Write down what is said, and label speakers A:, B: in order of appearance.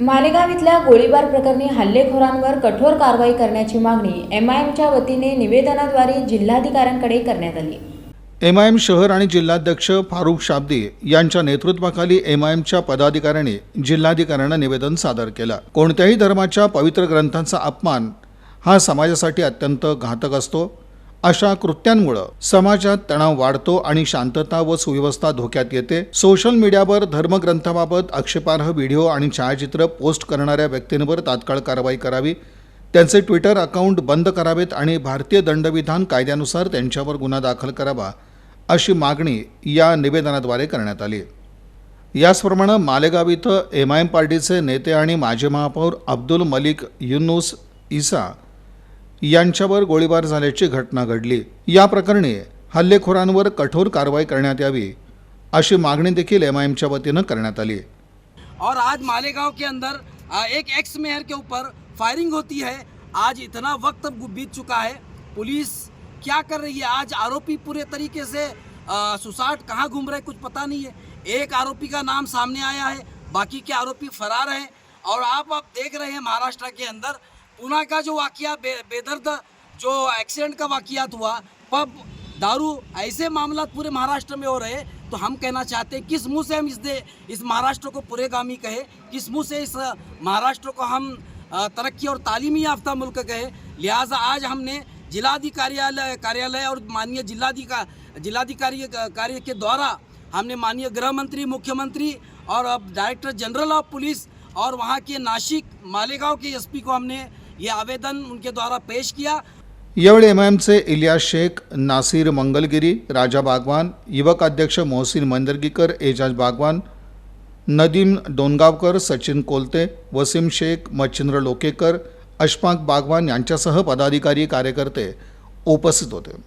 A: मालेगाव इथल्या गोळीबार प्रकरणी हल्लेखोरांवर कठोर कारवाई करण्याची मागणी एम आयमच्या वतीने निवेदनाद्वारे जिल्हाधिकाऱ्यांकडे करण्यात आली.
B: एम आय एम शहर आणि जिल्हाध्यक्ष फारुख शाब्दी यांच्या नेतृत्वाखाली एम आय एमच्या पदाधिकाऱ्यांनी जिल्हाधिकाऱ्यांना निवेदन सादर केलं. कोणत्याही धर्माच्या पवित्र ग्रंथांचा अपमान हा समाजासाठी अत्यंत घातक असतो. अशा कृत्यांमुळं समाजात तणाव वाढतो आणि शांतता व सुव्यवस्था धोक्यात येते. सोशल मीडियावर धर्मग्रंथाबाबत आक्षेपार्ह व्हिडिओ आणि छायाचित्र पोस्ट करणाऱ्या व्यक्तींवर तात्काळ कारवाई करावी. त्यांचे ट्विटर अकाउंट बंद करावेत आणि भारतीय दंडविधान कायद्यानुसार त्यांच्यावर गुन्हा दाखल करावा अशी मागणी या निवेदनाद्वारे करण्यात आली. याचप्रमाणे मालेगाव इथं एम आय एम पार्टीचे नेते आणि माजी महापौर अब्दुल मलिक युनुस इसा यांच्यावर गोळीबार झाल्याची घटना घडली. या प्रकरणी हल्लेखोरांवर कठोर कारवाई करण्यात यावी अशी मागणी देखील एम आय एमच्या वतीनं करण्यात आली.
C: और आज मालेगांव के अंदर एक एक्स मेयर के ऊपर फायरिंग होती है. आज इतना वक्त बीत चुका है। पुलिस क्या कर रही है? आज आरोपी पूरे तरीके से सुसाट कहाँ घूम रहे कुछ पता नहीं है। एक आरोपी का नाम सामने आया है बाकी के आरोपी फरार हैं। और आप अब देख रहे हैं महाराष्ट्र के अंदर पुणे का जो वाक़ बेदर्द जो एक्सीडेंट का वाकयात हुआ, पब दारू ऐसे मामला पूरे महाराष्ट्र में हो रहे तो हम कहना चाहते हैं, किस मुँह से हम इस दे, इस महाराष्ट्र को पुरेगामी कहे, किस मुँह से इस महाराष्ट्र को हम तरक्की और तालीमी याफ्ता मुल्क कहे। लिहाजा आज हमने जिलाधिकार्यालय कार्यालय और माननीय जिलाधिका, जिलाधिकारी कार्य के द्वारा हमने माननीय गृह मंत्री मुख्यमंत्री और अब डायरेक्टर जनरल ऑफ़ पुलिस और वहाँ के नासिक मालेगांव के एसपी को हमने ये आवेदन उनके द्वारा पेश किया।
B: यावेळी एम आय एमचे इलियास शेख नासिर मंगलगिरी राजा बागवान युवक अध्यक्ष मोहसिन मंदरगीकर एजाज बागवान नदीम डोनगावकर सचिन कोलते वसीम शेख मच्छिंद्र लोकेकर अशफाक बागवान यांच्यासह पदाधिकारी कार्यकर्ते उपस्थित होते.